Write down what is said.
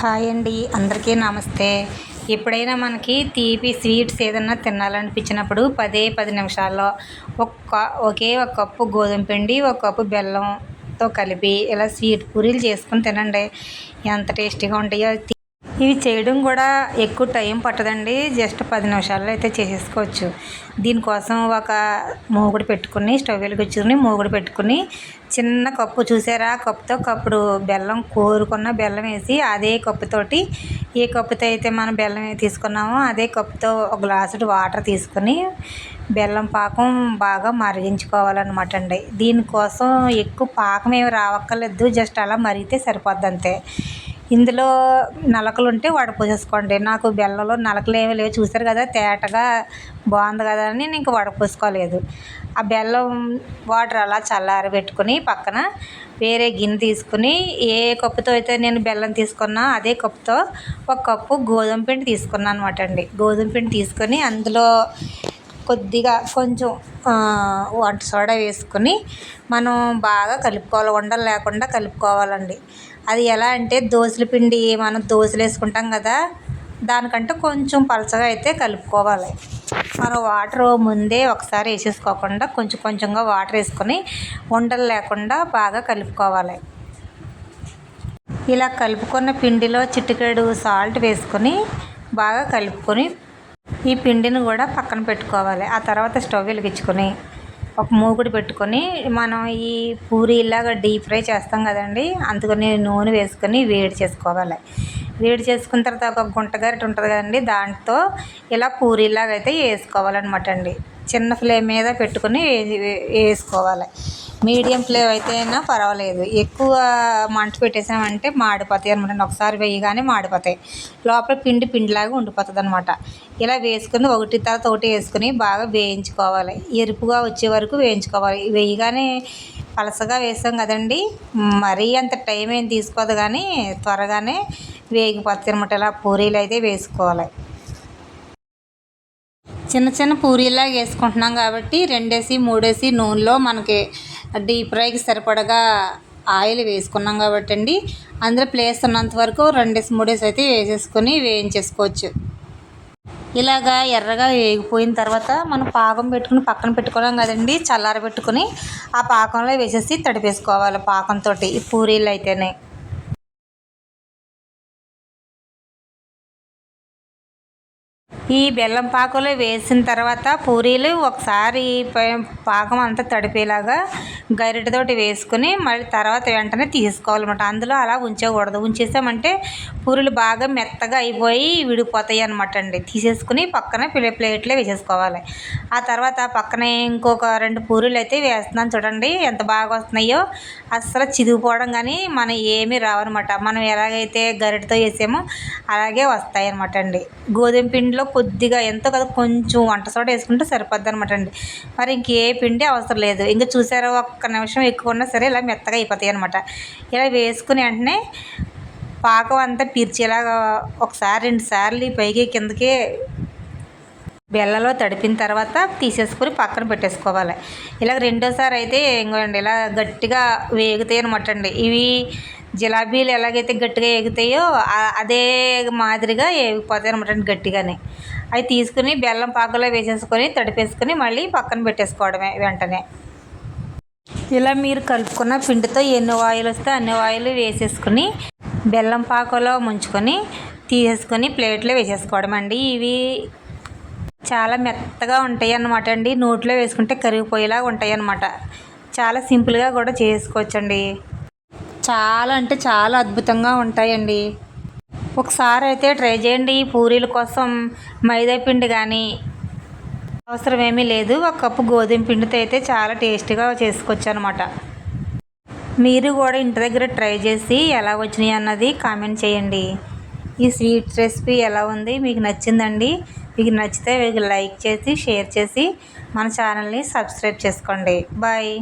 Hi అండి. అందరికీ నమస్తే. ఎప్పుడైనా మనకి తీపి స్వీట్స్ ఏదన్నా తినాలనిపించినప్పుడు పదే పది నిమిషాల్లో ఒక్క ఒకే ఒక కప్పు గోధుమ పిండి ఒక కప్పు బెల్లంతో కలిపి ఇలా స్వీట్ పూరీలు చేసుకుని తినండి. ఎంత టేస్టీగా ఉంటాయో ఇవి చేయడం కూడా ఎక్కువ టైం పట్టదండి. జస్ట్ పది నిమిషాల్లో అయితే చేసేసుకోవచ్చు. దీనికోసం ఒక మూగుడు పెట్టుకుని స్టవ్ వెలిగించుకుని మూగుడు పెట్టుకుని చిన్న కప్పు చూసారా? కప్పుతో కప్పుడు బెల్లం కోరుకున్న బెల్లం వేసి అదే కప్పుతోటి ఏ కప్పుతో అయితే మనం బెల్లం తీసుకున్నామో అదే కప్పుతో ఒక గ్లాసుడు వాటర్ తీసుకొని బెల్లం పాకం బాగా మరిగించుకోవాలన్నమాట అండి. దీనికోసం ఎక్కువ పాకం ఏమి రావక్కర్లేదు. జస్ట్ అలా మరిగితే సరిపోద్ది అంతే ఇందులో నలకలు ఉంటే వడపోసేసుకోండి నాకు బెల్లంలో నలకలు ఏమీ లేవు. చూసారు కదా తేటగా బాగుంది కదా అని నేను ఇంక వడపోసుకోలేదు ఆ బెల్లం వాటర్ అలా చల్లారబెట్టుకుని పక్కన వేరే గిన్నె తీసుకుని ఏ కప్పుతో అయితే నేను బెల్లం తీసుకున్నా అదే కప్పుతో ఒక కప్పు గోధుమ పిండి తీసుకున్నాను అనమాట అండి. గోధుమ పిండి తీసుకొని అందులో కొద్దిగా కొంచెం వంట సోడా వేసుకొని మనం బాగా కలుపుకోవాలి. ఉండలు లేకుండా కలుపుకోవాలండి. అది ఎలా అంటే దోశల పిండి మనం దోశలు వేసుకుంటాం కదా దానికంటే కొంచెం పలచగా అయితే కలుపుకోవాలి. మనం వాటర్ ముందే ఒకసారి వేసేసుకోకుండా కొంచెం కొంచెంగా వాటర్ వేసుకొని ఉండలు లేకుండా బాగా కలుపుకోవాలి. ఇలా కలుపుకున్న పిండిలో చిటికెడు సాల్ట్ వేసుకొని బాగా కలుపుకొని ఈ పిండిని కూడా పక్కన పెట్టుకోవాలి. ఆ తర్వాత స్టవ్ వెలిగించుకొని ఒక మూకుడు పెట్టుకొని మనం ఈ పూరీలాగా డీప్ ఫ్రై చేస్తాం కదండి అందుకని నూనె వేసుకొని వేడి చేసుకోవాలి. వేడి చేసుకున్న తర్వాత ఒక గుంట గరిటె ఉంటుంది కదండి దాంతో ఇలా పూరీలాగా అయితే వేసుకోవాలన్నమాట అండి. చిన్న ఫ్లేమ్ మీద పెట్టుకొని వేసుకోవాలి. మీడియం ఫ్లేమ్ అయితే అయినా పర్వాలేదు. ఎక్కువ మంట పెట్టేసామంటే మాడిపోతాయి అనమాట ఒకసారి వేయగానే మాడిపోతాయి. లోపల పిండి పిండిలాగా ఉండిపోతుంది అనమాట ఇలా వేసుకుని ఒకటి తర్వాత ఒకటి వేసుకుని బాగా వేయించుకోవాలి. ఎరుపుగా వచ్చే వరకు వేయించుకోవాలి. వేయగానే పలసగా వేసాం కదండి. మరీ అంత టైం ఏం తీసుకోదు కానీ త్వరగానే వేగిపోతుంది అనమాట ఇలా పూరీలు అయితే వేసుకోవాలి. చిన్న చిన్న పూరీలాగా వేసుకుంటున్నాం కాబట్టి రెండేసి మూడేసి నూనెలో మనకి డీప్ ఫ్రైకి సరిపడగా ఆయిల్ వేసుకున్నాం కాబట్టి అండి అందులో ప్లేస్ ఉన్నంత వరకు రెండేసి మూడేసి అయితే వేసేసుకొని వేయించేసుకోవచ్చు. ఇలాగా ఎర్రగా వేగిపోయిన తర్వాత మనం పాకం పెట్టుకుని పక్కన పెట్టుకున్నాం కదండి చల్లారబెట్టుకుని ఆ పాకంలో వేసేసి తడిపేసుకోవాలి పాకంతో ఈ పూరీలు అయితేనే. ఈ బెల్లం పాకంలో వేసిన తర్వాత పూరీలు ఒకసారి పాకం అంతా తడిపేలాగా గరిటతోటి వేసుకుని మళ్ళీ తర్వాత వెంటనే తీసుకోవాలన్నమాట. అందులో అలా ఉంచకూడదు. ఉంచేసామంటే పూరీలు బాగా మెత్తగా అయిపోయి విడిపోతాయి అనమాట అండి. తీసేసుకుని పక్కన ప్లేట్లో వేసేసుకోవాలి. ఆ తర్వాత పక్కనే ఇంకొక రెండు పూరీలు అయితే వేస్తున్నాను చూడండి. ఎంత బాగా వస్తున్నాయో. అస్సలు చిదిగిపోవడం కానీ మనం ఏమీ రావన్నమాట. మనం ఎలాగైతే గరిటతో వేసామో అలాగే వస్తాయి అనమాట అండి. గోధుమ పిండిలో కొద్దిగా ఎంతో కదా కొంచెం వంట సోడా వేసుకుంటే సరిపోద్ది అనమాట అండి. మరి ఇంకే పిండి అవసరం లేదు. ఇంకా చూసారో ఒక్క నిమిషం ఎక్కువ ఉన్నా సరే ఇలా మెత్తగా అయిపోతాయి అనమాట ఇలా వేసుకుని వెంటనే పాకం అంతా పీర్చేలాగా ఒకసారి రెండు సార్లు పైకి కిందకి బెల్లలో తడిపిన తర్వాత తీసేసుకొని పక్కన పెట్టేసుకోవాలి. ఇలా రెండోసారి అయితే ఇంకోండి ఇలా గట్టిగా వేగుతాయి అనమాట అండి. ఇవి జిలాబీలు ఎలాగైతే గట్టిగా ఎగుతాయో అదే మాదిరిగా ఎగిపోతాయి అనమాట గట్టిగానే. అవి తీసుకుని బెల్లం పాకలో వేసేసుకొని తడిపేసుకొని మళ్ళీ పక్కన పెట్టేసుకోవడమే వెంటనే. ఇలా మీరు కలుపుకున్న పిండితో ఎన్ని ఆయిల్ వస్తే అన్ని ఆయిల్ వేసేసుకుని బెల్లం పాకలో ముంచుకొని తీసేసుకొని ప్లేట్లో వేసేసుకోవడం అండి. ఇవి చాలా మెత్తగా ఉంటాయి అన్నమాట అండి. నోట్లో వేసుకుంటే కరిగిపోయేలాగా ఉంటాయి అన్నమాట. చాలా సింపుల్గా కూడా చేసుకోవచ్చండి. చాలా అంటే చాలా అద్భుతంగా ఉంటాయండి. ఒకసారి అయితే ట్రై చేయండి ఈ పూరీల కోసం. మైదా పిండి కానీ అవసరం ఏమీ లేదు. ఒక కప్పు గోధుమ పిండితో అయితే చాలా టేస్టీగా చేసుకోవచ్చు అనమాట మీరు కూడా ఇంటి దగ్గర ట్రై చేసి ఎలా వచ్చినాయి అన్నది కామెంట్ చేయండి. ఈ స్వీట్ రెసిపీ ఎలా ఉంది? మీకు నచ్చిందండి? మీకు నచ్చితే మీకు లైక్ చేసి షేర్ చేసి మన ఛానల్ని సబ్స్క్రైబ్ చేసుకోండి. బాయ్.